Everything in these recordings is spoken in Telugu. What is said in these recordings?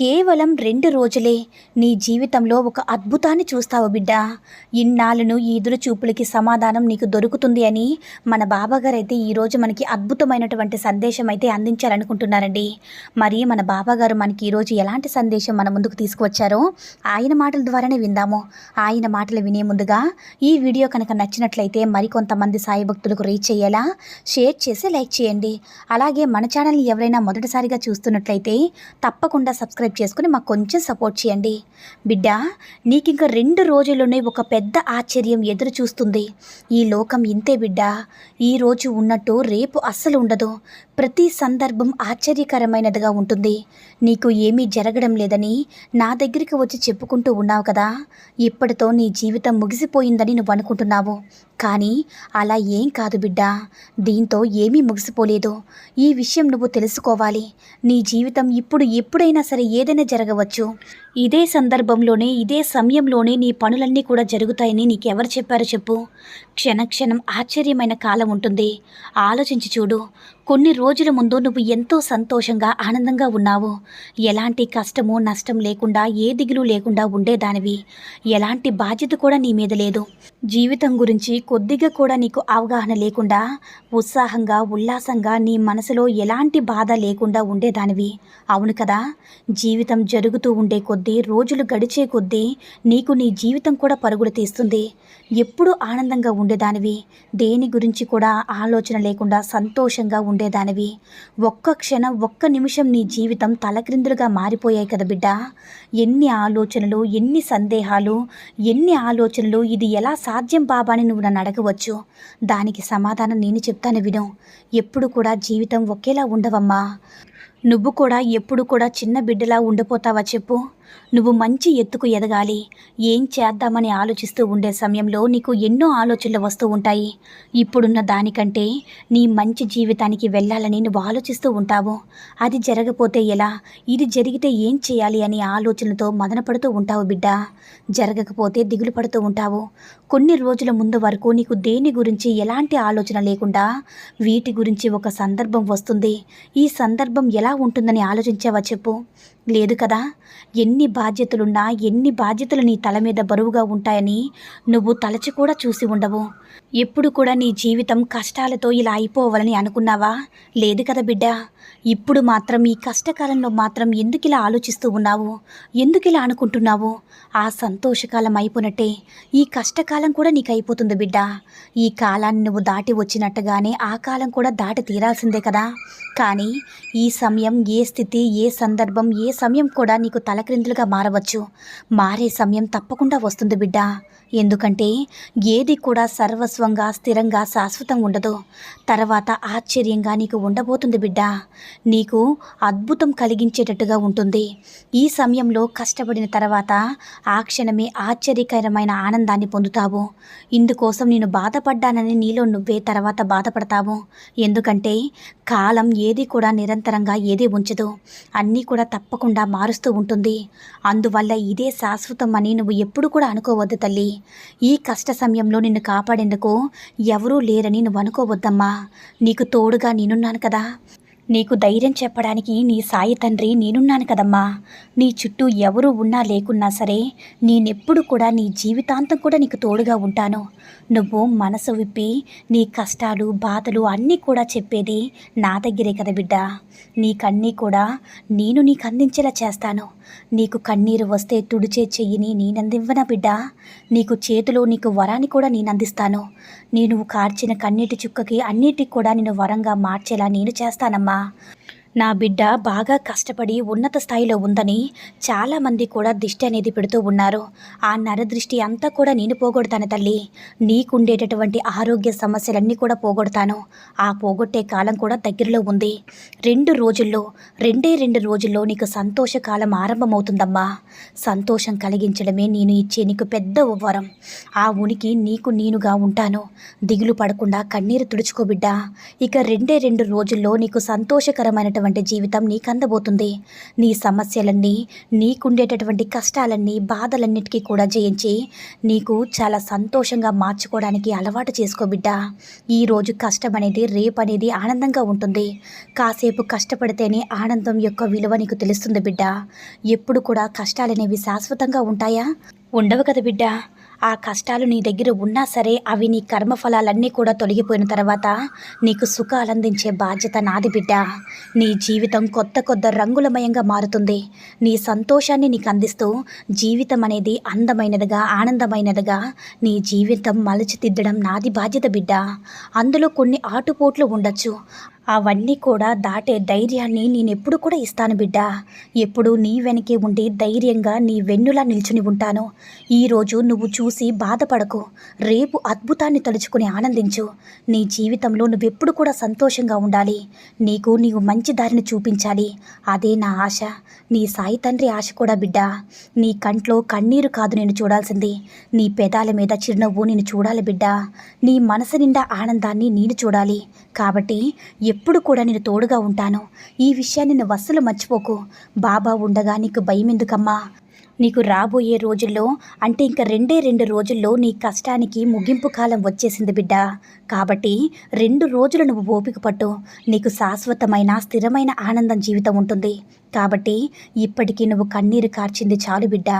కేవలం రెండు రోజులే నీ జీవితంలో ఒక అద్భుతాన్ని చూస్తావు బిడ్డ. ఇన్నాళ్ళను ఈ ఎదురు చూపులకి సమాధానం నీకు దొరుకుతుంది అని మన బాబాగారు అయితే ఈరోజు మనకి అద్భుతమైనటువంటి సందేశం అయితే అందించాలనుకుంటున్నారండి. మరి మన బాబాగారు మనకి ఈరోజు ఎలాంటి సందేశం మన ముందుకు తీసుకువచ్చారో ఆయన మాటల ద్వారానే విందాము. ఆయన మాటలు వినే ముందుగా ఈ వీడియో కనుక నచ్చినట్లయితే మరికొంతమంది సాయి భక్తులకు రీచ్ అయ్యేలా షేర్ చేసి లైక్ చేయండి. అలాగే మన ఛానల్ని ఎవరైనా మొదటిసారిగా చూస్తున్నట్లయితే తప్పకుండా సబ్స్క్రైబ్ చేసుకుని మాకు కొంచెం సపోర్ట్ చేయండి. బిడ్డ నీకు ఇంకా రెండు రోజుల్లోనే ఒక పెద్ద ఆశ్చర్యం ఎదురు చూస్తుంది. ఈ లోకం ఇంతే బిడ్డ. ఈ రోజు ఉన్నట్టు రేపు అస్సలు ఉండదు. ప్రతి సందర్భం ఆశ్చర్యకరమైనదిగా ఉంటుంది. నీకు ఏమీ జరగడం లేదని నా దగ్గరికి వచ్చి చెప్పుకుంటూ ఉన్నావు కదా. ఇప్పటితో నీ జీవితం ముగిసిపోయిందని నువ్వు అనుకుంటున్నావు. కానీ అలా ఏం కాదు బిడ్డ. దీంతో ఏమీ ముగిసిపోలేదు. ఈ విషయం నువ్వు తెలుసుకోవాలి. నీ జీవితం ఇప్పుడు ఎప్పుడైనా సరే ఏదైనా జరగవచ్చు. ఇదే సందర్భంలోనే ఇదే సమయంలోనే నీ పనులన్నీ కూడా జరుగుతాయని నీకెవరు చెప్పారో చెప్పు. క్షణక్షణం ఆశ్చర్యమైన కాలం ఉంటుంది. ఆలోచించి చూడు. కొన్ని రోజుల ముందు నువ్వు ఎంతో సంతోషంగా ఆనందంగా ఉన్నావు. ఎలాంటి కష్టము నష్టం లేకుండా ఏ దిగులు లేకుండా ఉండేదానివి. ఎలాంటి బాధ్యత కూడా నీ మీద లేదు. జీవితం గురించి కొద్దిగా కూడా నీకు అవగాహన లేకుండా ఉత్సాహంగా ఉల్లాసంగా నీ మనసులో ఎలాంటి బాధ లేకుండా ఉండేదానివి. అవును కదా? జీవితం జరుగుతూ ఉండే కొద్ది రోజులు గడిచే కొద్దీ నీకు నీ జీవితం కూడా పరుగులు తీస్తుంది. ఎప్పుడూ ఆనందంగా ఉండేదానివి. దేని గురించి కూడా ఆలోచన లేకుండా సంతోషంగా ఉండేదానివి. ఒక్క క్షణం ఒక్క నిమిషం నీ జీవితం తలక్రిందులుగా మారిపోయాయి కదా బిడ్డ. ఎన్ని ఆలోచనలు ఎన్ని సందేహాలు ఎన్ని ఆలోచనలు ఇది ఎలా సాధ్యం బాబా అని నువ్వు నన్ను అడగవచ్చు. దానికి సమాధానం నేను చెప్తాను విను. ఎప్పుడు కూడా జీవితం ఒకేలా ఉండవమ్మా. నువ్వు కూడా ఎప్పుడు కూడా చిన్న బిడ్డలా ఉండిపోతావా చెప్పు. నువ్వు మంచి ఎత్తుకు ఎదగాలి. ఏం చేద్దామని ఆలోచిస్తూ ఉండే సమయంలో నీకు ఎన్నో ఆలోచనలు వస్తూ ఉంటాయి. ఇప్పుడున్న దానికంటే నీ మంచి జీవితానికి వెళ్ళాలని నువ్వు ఆలోచిస్తూ ఉంటావు. అది జరగపోతే ఎలా? ఇది జరిగితే ఏం చేయాలి అనే ఆలోచనలతో మదనపడుతూ ఉంటావు బిడ్డ. జరగకపోతే దిగులు పడుతూ ఉంటావు. కొన్ని రోజుల ముందు వరకు నీకు దేని గురించి ఎలాంటి ఆలోచన లేకుండా వీటి గురించి ఒక సందర్భం వస్తుంది. ఈ సందర్భం ఎలా ఉంటుందని ఆలోచించావా చెప్పు. లేదు కదా? ఎన్ని బాధ్యతలున్నా ఎన్ని బాధ్యతలు నీ తల మీద బరువుగా ఉంటాయని నువ్వు తలచి కూడా చూసి ఉండవు. ఎప్పుడు కూడా నీ జీవితం కష్టాలతో ఇలా అయిపోవాలని అనుకున్నావా? లేదు కదా బిడ్డ? ఇప్పుడు మాత్రం ఈ కష్టకాలంలో మాత్రం ఎందుకు ఇలా ఆలోచిస్తూ ఉన్నావు? ఎందుకు ఇలా అనుకుంటున్నావు? ఆ సంతోషకాలం అయిపోయినట్టే ఈ కష్టకాలం కూడా నీకు అయిపోతుంది బిడ్డ. ఈ కాలాన్ని నువ్వు దాటి వచ్చినట్టుగానే ఆ కాలం కూడా దాటి తీరాల్సిందే కదా. కానీ ఈ సమయం ఏ స్థితి ఏ సందర్భం ఏ సమయం కూడా నీకు తలక్రిందులుగా మారవచ్చు. మారే సమయం తప్పకుండా వస్తుంది బిడ్డా. ఎందుకంటే ఏది కూడా సర్వస్వంగా స్థిరంగా శాశ్వతం ఉండదు. తర్వాత ఆశ్చర్యంగా నీకు ఉండబోతుంది బిడ్డ. నీకు అద్భుతం కలిగించేటట్టుగా ఉంటుంది. ఈ సమయంలో కష్టపడిన తర్వాత ఆ క్షణమే ఆశ్చర్యకరమైన ఆనందాన్ని పొందుతావు. ఇందుకోసం నేను బాధపడ్డానని నీలో నువ్వే తర్వాత బాధపడతావు. ఎందుకంటే కాలం ఏది కూడా నిరంతరంగా ఏది ఉంచదు. అన్నీ కూడా తప్పకుండా మారుస్తూ ఉంటుంది. అందువల్ల ఇదే శాశ్వతం అని నువ్వు ఎప్పుడు కూడా అనుకోవద్దు తల్లి. ఈ కష్ట సమయంలో నిన్ను కాపాడేందుకు ఎవరూ లేరని నువ్వు అనుకోవద్దమ్మా. నీకు తోడుగా నేనున్నాను కదా. నీకు ధైర్యం చెప్పడానికి నీ సాయి తండ్రి నేనున్నాను కదమ్మా. నీ చుట్టూ ఎవరు ఉన్నా లేకున్నా సరే నేనెప్పుడు కూడా నీ జీవితాంతం కూడా నీకు తోడుగా ఉంటాను. నువ్వు మనసు విప్పి నీ కష్టాలు బాధలు అన్నీ కూడా చెప్పేది నా దగ్గరే కదా బిడ్డ. నీకన్నీ కూడా నేను నీకు అందించేలా చేస్తాను. నీకు కన్నీరు వస్తే తుడిచే చెయ్యిని నేనందివ్వనా బిడ్డ? నీకు చేతిలో నీకు వరాన్ని కూడా నేను అందిస్తాను. నేను కార్చిన కన్నీటి చుక్కకి అన్నిటికి కూడా నేను వరంగా మార్చేలా నేను చేస్తానమ్మా. 啊。నా బిడ్డ బాగా కష్టపడి ఉన్నత స్థాయిలో ఉందని చాలామంది కూడా దిష్టి అనేది పెడుతూ ఉన్నారు. ఆ నరదృష్టి అంతా కూడా నేను పోగొడతాను తల్లి. నీకుండేటటువంటి ఆరోగ్య సమస్యలన్నీ కూడా పోగొడతాను. ఆ పోగొట్టే కాలం కూడా దగ్గరలో ఉంది. రెండు రోజుల్లో రెండే రెండు రోజుల్లో నీకు సంతోషకాలం ఆరంభమవుతుందమ్మా. సంతోషం కలిగించడమే నేను ఇచ్చే నీకు పెద్ద వరం ఆ ఉనికి నీకు నేనుగా ఉంటాను. దిగులు పడకుండా కన్నీరు తుడుచుకో బిడ్డ. ఇక రెండే రెండు రోజుల్లో నీకు సంతోషకరమైనటువంటి జీవితం నీకు అందబోతుంది నీ సమస్యలన్నీ నీకుండేటటువంటి కష్టాలన్నీ బాధలన్నిటికీ కూడా జయించి నీకు చాలా సంతోషంగా మార్చుకోవడానికి అలవాటు చేసుకో బిడ్డ. ఈరోజు కష్టం అనేది రేపు అనేది ఆనందంగా ఉంటుంది. కాసేపు కష్టపడితేనే ఆనందం యొక్క విలువ నీకు తెలుస్తుంది బిడ్డ. ఎప్పుడు కూడా కష్టాలనేవి శాశ్వతంగా ఉంటాయా? ఉండవు కదా బిడ్డ. ఆ కష్టాలు నీ దగ్గర ఉన్నా సరే అవి నీ కర్మఫలాలన్నీ కూడా తొలగిపోయిన తర్వాత నీకు సుఖాలు అందించే బాధ్యత నాది బిడ్డ. నీ జీవితం కొత్త కొత్త రంగులమయంగా మారుతుంది. నీ సంతోషాన్ని నీకు అందిస్తూ జీవితం అనేది అందమైనదిగా ఆనందమైనదిగా నీ జీవితం మలచితిద్దడం నాది బాధ్యత బిడ్డ. అందులో కొన్ని ఆటుపోట్లు ఉండొచ్చు. అవన్నీ కూడా దాటే ధైర్యాన్ని నేను ఎప్పుడు కూడా ఇస్తాను బిడ్డ. ఎప్పుడు నీ వెనకే ఉండి ధైర్యంగా నీ వెన్నులా నిల్చుని ఉంటాను. ఈరోజు నువ్వు చూసి బాధపడకు. రేపు అద్భుతాన్ని తలుచుకుని ఆనందించు. నీ జీవితంలో నువ్వెప్పుడు కూడా సంతోషంగా ఉండాలి. నీకు నీవు మంచి దారిని చూపించాలి. అదే నా ఆశ. నీ సాయి తండ్రి ఆశ కూడా బిడ్డ. నీ కంట్లో కన్నీరు కాదు నేను చూడాల్సింది. నీ పెదాల మీద చిరునవ్వు నేను చూడాలి బిడ్డ. నీ మనసు నిండా ఆనందాన్ని నేను చూడాలి. కాబట్టి ఎప్పుడు కూడా నేను తోడుగా ఉంటాను. ఈ విషయాన్ని నువ్వు అస్సలు మర్చిపోకు. బాబా ఉండగా నీకు భయం ఎందుకమ్మా నీకు రాబోయే రోజుల్లో అంటే ఇంక రెండే రెండు రోజుల్లో నీ కష్టానికి ముగింపు కాలం వచ్చేసింది బిడ్డ. కాబట్టి రెండు రోజులు నువ్వు ఓపిక పట్టు. నీకు శాశ్వతమైన స్థిరమైన ఆనందం జీవితం ఉంటుంది. కాబట్టి ఇప్పటికీ నువ్వు కన్నీరు కార్చింది చాలు బిడ్డ.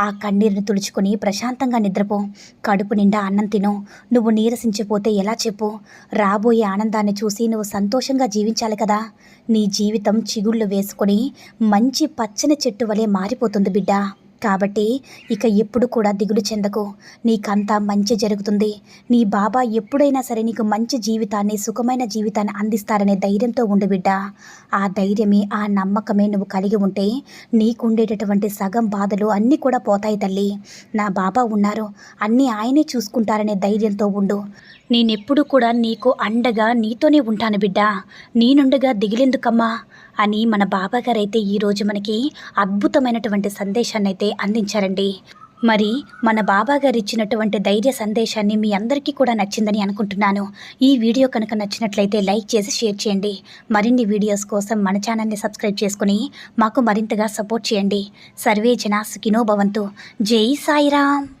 ఆ కన్నీరును తుడుచుకొని ప్రశాంతంగా నిద్రపో. కడుపు నిండా అన్నం తిను. నువ్వు నీరసించిపోతే ఎలా చెప్పు? రాబోయే ఆనందాన్ని చూసి నువ్వు సంతోషంగా జీవించాలి కదా. నీ జీవితం చిగుళ్ళు వేసుకొని మంచి పచ్చని చెట్టు వలె మారిపోతుంది బిడ్డ. కాబట్టి ఇక ఎప్పుడు కూడా దిగులు చెందకు. నీకంతా మంచి జరుగుతుంది. నీ బాబా ఎప్పుడైనా సరే నీకు మంచి జీవితాన్ని సుఖమైన జీవితాన్ని అందిస్తారనే ధైర్యంతో ఉండు బిడ్డ. ఆ ధైర్యమే ఆ నమ్మకమే నువ్వు కలిగి ఉంటే నీకుండేటటువంటి సగం బాధలు అన్నీ కూడా పోతాయి తల్లి. నా బాబా ఉన్నారు. అన్నీ ఆయనే చూసుకుంటారనే ధైర్యంతో ఉండు. నేనెప్పుడు కూడా నీకు అండగా నీతోనే ఉంటాను బిడ్డ. నేనుండగా దిగిలెందుకమ్మా? అని మన బాబా గారు అయితే ఈరోజు మనకి అద్భుతమైనటువంటి సందేశాన్ని అయితే అందించారండి. మరి మన బాబా గారు ఇచ్చినటువంటి ధైర్య సందేశాన్ని మీ అందరికీ కూడా నచ్చిందని అనుకుంటున్నాను. ఈ వీడియో కనుక నచ్చినట్లయితే లైక్ చేసి షేర్ చేయండి. మరిన్ని వీడియోస్ కోసం మన ఛానల్ని సబ్స్క్రైబ్ చేసుకుని మాకు మరింతగా సపోర్ట్ చేయండి. సర్వే జనా సుఖినో భవంతు. జై సాయిరామ్.